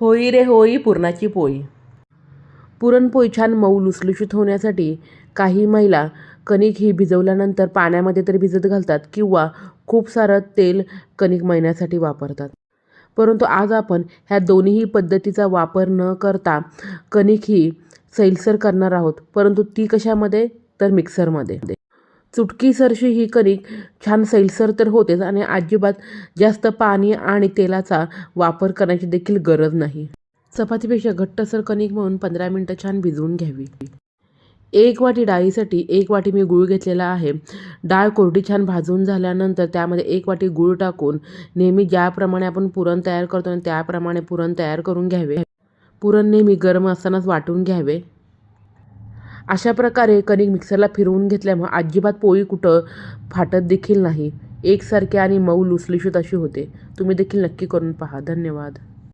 होई रे होई पुरणाची पोळी पुरणपोळी छान मऊ लुसलुशीत होण्यासाठी काही महिला कणिक ही भिजवल्यानंतर पाण्यामध्ये तरी भिजत घालतात किंवा खूप सारं तेल कणिक मळण्यासाठी वापरतात. परंतु आज आपण ह्या दोन्हीही पद्धतीचा वापर न करता कणिक ही सैलसर करणार आहोत. परंतु ती कशामध्ये? तर मिक्सरमध्ये. चुटकीसरशी ही कणिक छान सैलसर तर होतेच आणि अजिबात जास्त पाणी आणि तेलाचा वापर करण्याची देखील गरज नाही. चपातीपेक्षा घट्टसर कणिक म्हणून पंधरा मिनटं छान भिजवून घ्यावी. एक वाटी डाळीसाठी एक वाटी मी गूळ घेतलेला आहे. डाळ कोरडी छान भाजून झाल्यानंतर त्यामध्ये एक वाटी गूळ टाकून नेहमी ज्याप्रमाणे आपण पुरण तयार करतो त्याप्रमाणे पुरण तयार करून घ्यावे. पुरण नेहमी गरम असतानाच वाटून घ्यावे. अशा प्रकारे कणिक मिक्सरला फिरवून घेतल्यामुळे अजिबात पोळी कुठं फाटत देखील नाही. एकसारखी आणि मऊ लुसलुशीत अशी होते. तुम्ही देखील नक्की करून पहा. धन्यवाद.